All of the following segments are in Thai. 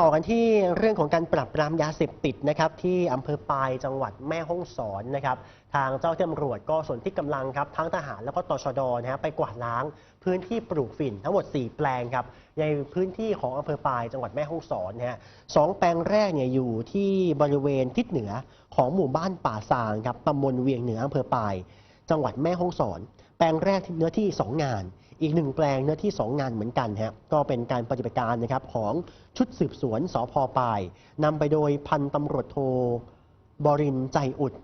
ต่อกันที่เรื่องของการปรับปรามยาเสพติดนะครับที่อำเภอปายจังหวัดแม่ฮ่องสอนนะครับทางเจ้าหน้าที่ตำรวจก็ส่วนที่กำลังครับทั้งทหารแล้วก็ตชดนะฮะไปกวาดล้างพื้นที่ปลูกฝิ่นทั้งหมด 4 แปลงครับในพื้นที่ของอำเภอปายจังหวัดแม่ฮ่องสอนนะฮะสองแปลงแรกเนี่ยอยู่ที่บริเวณทิศเหนือของหมู่บ้านป่าซางครับตำบลเวียงเหนืออำเภอปาย จังหวัดแม่ฮ่องสอน แปลงแรกที่เนื้อที่ 2 งาน อีกหนึ่งแปลงเนื้อที่ 2 งานเหมือนกันฮะก็เป็นการปฏิบัติการนะครับของชุดสืบสวนสพปลายนำไปโดยพันตำรวจโทบรินใจอุด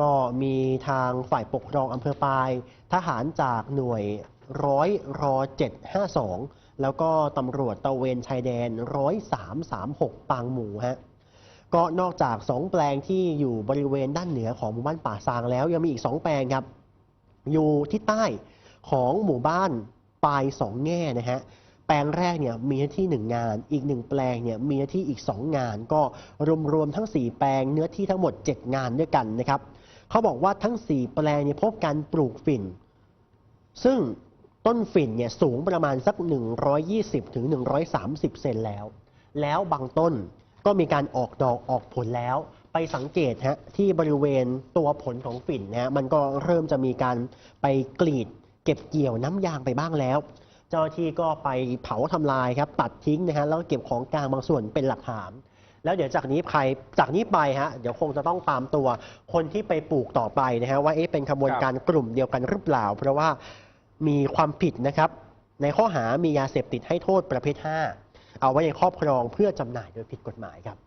ก็มีทางฝ่ายปกครองอำเภอปลาย ทหารจากหน่วยร้อยรอ752แล้วก็ตำรวจตะเวนชายแดนร้อย336ปางหมูฮะ ก็นอกจาก 2 แปลงที่อยู่บริเวณด้านเหนือของหมู่บ้านป่าซางแล้วยังมีอีก 2 แปลงครับ อยู่ที่ใต้ของหมู่บ้านปลายสองแง่นะฮะแปลงแรกเนี่ยมีหน้าที่ 1 งาน อีก 1 แปลงเนี่ยมีหน้าที่อีก 2 งาน ก็รวมๆทั้ง 4 แปลงเนื้อที่ทั้งหมด 7 งานด้วยกันนะครับเขาบอกว่าทั้ง 4 แปลงเนี่ยพบการปลูกฝิ่น ซึ่งต้นฝิ่นเนี่ยสูงประมาณสัก 120ถึง130 เซนแล้ว แล้วบางต้น ก็มีการออกดอกออกผลแล้ว ไปสังเกตฮะที่บริเวณตัวผลของฝิ่นนะฮะมันก็เริ่มจะมีการไปกรีด เก็บเกี่ยวน้ำยางไปบ้างแล้ว เจ้าหน้าที่ก็ไปเผาทำลายครับตัดทิ้งนะฮะแล้วก็เก็บของกลางบางส่วนเป็นหลักฐานแล้วเดี๋ยวจากนี้ใครจากนี้ไปฮะเดี๋ยวคงจะต้องตามตัวคนที่ไปปลูกต่อไปนะฮะว่าเอ๊ะเป็นขบวนการกลุ่มเดียวกันหรือเปล่า เพราะว่ามีความผิดนะครับ ในข้อหามียาเสพติดให้โทษประเภท 5 เอาไว้ในครอบครองเพื่อจำหน่ายโดยผิดกฎหมายครับ